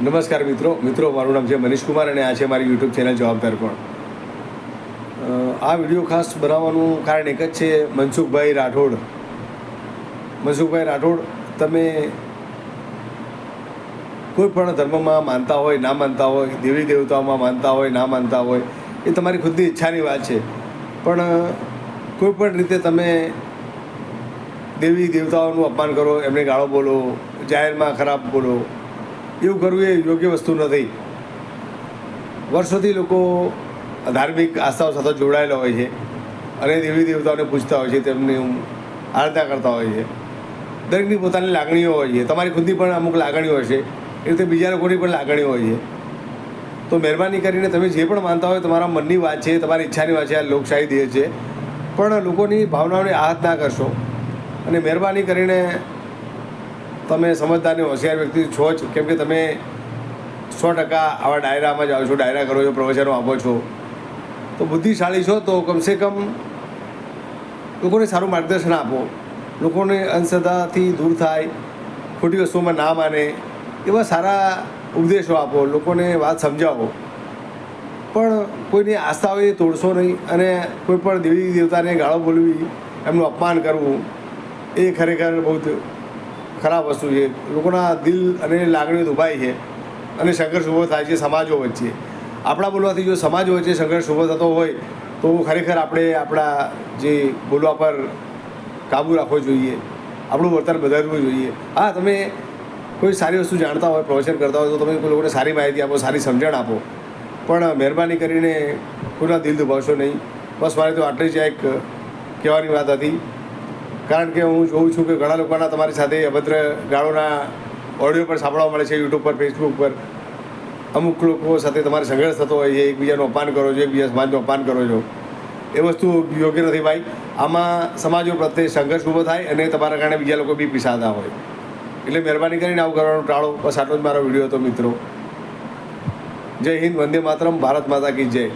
નમસ્કાર મિત્રો. મિત્રો, મારું નામ છે મનીષ કુમાર અને આ છે મારી યુટ્યુબ ચેનલ જવાબદાર પણ આ વીડિયો ખાસ બનાવવાનું કારણ એક જ છે મનસુખભાઈ રાઠોડ. મનસુખભાઈ રાઠોડ, તમે કોઈ પણ ધર્મમાં માનતા હોય, ના માનતા હોય, દેવી દેવતાઓમાં માનતા હોય, ના માનતા હોય, એ તમારી ખુદની ઈચ્છાની વાત છે. પણ કોઈ પણ રીતે તમે દેવી દેવતાઓનું અપમાન કરો, એમને ગાળો બોલો, જાહેરમાં ખરાબ બોલો એવું કરવું એ યોગ્ય વસ્તુ નથી. વર્ષોથી લોકો ધાર્મિક આસ્થાઓ સાથે જોડાયેલા હોય છે અને દેવી દેવતાઓને પૂછતા હોય છે, તેમની આરાધના કરતા હોય છે. દરેકની પોતાની લાગણીઓ હોય છે. તમારી ખુદની પણ અમુક લાગણીઓ છે એ રીતે બીજા લોકોની પણ લાગણીઓ હોય છે. તો મહેરબાની કરીને તમે જે પણ માનતા હોય તમારા મનની વાત છે, તમારી ઈચ્છાની વાત છે, આ લોકશાહી દેશ છે. પણ લોકોની ભાવનાઓને આહત ના કરશો. અને મહેરબાની કરીને તમે સમજદાર અને હોશિયાર વ્યક્તિ છો જ. કેમ કે તમે સો ટકા આવા ડાયરામાં જાઓ છો, ડાયરા કરો છો, પ્રવચનો આપો છો. તો બુદ્ધિશાળી છો તો કમસે કમ લોકોને સારું માર્ગદર્શન આપો. લોકોને અંધશ્રદ્ધાથી દૂર થાય, ખોટી વસ્તુઓમાં ના માને, એવા સારા ઉપદેશો આપો, લોકોને વાત સમજાવો. પણ કોઈની આસ્થા હોય એ તોડશો નહીં અને કોઈ પણ દેવી દેવતાને ગાળો બોલવી, એમનું અપમાન કરવું, એ ખરેખર બહુ ખરાબ વસ્તુ છે. લોકોના દિલ અને લાગણીઓ દુભાય છે અને સંઘર્ષ ઊભો થાય છે સમાજો વચ્ચે. આપણા બોલવાથી જો સમાજ વચ્ચે સંઘર્ષ ઊભો થતો હોય, તો ખરેખર આપણે આપણા જે બોલવા પર કાબૂ રાખવો જોઈએ. આપણું વર્તન બદલવું જોઈએ. હા, તમે કોઈ સારી વસ્તુ જાણતા હોય, પ્રવચન કરતા હોય, તો તમે કોઈ લોકોને સારી માહિતી આપો, સારી સમજણ આપો. પણ મહેરબાની કરીને કોઈના દિલ દુભાવશો નહીં. બસ મારે તો આટલી જ એક કહેવાની વાત હતી. કારણ કે હું જોઉં છું કે ઘણા લોકોના તમારી સાથે અભદ્ર ગાળોના ઓડિયો પર સાંભળવા મળે છે, યુટ્યુબ પર ફેસબુક પર. અમુક લોકો સાથે તમારે સંઘર્ષ થતો હોય છે, એકબીજાનું અપમાન કરો છો, એકબીજા સમાજનું અપમાન કરો છો. એ વસ્તુ યોગ્ય નથી ભાઈ. આમાં સમાજો પ્રત્યે સંઘર્ષ ઊભો થાય અને તમારા કારણે બીજા લોકો બી પીસાતા હોય. એટલે મહેરબાની કરીને આવું કરવાનું ટાળો. બસ આટલો જ મારો વીડિયો હતો, મિત્રો. જય હિન્દ, વંદે માતરમ, ભારત માતા કી જય.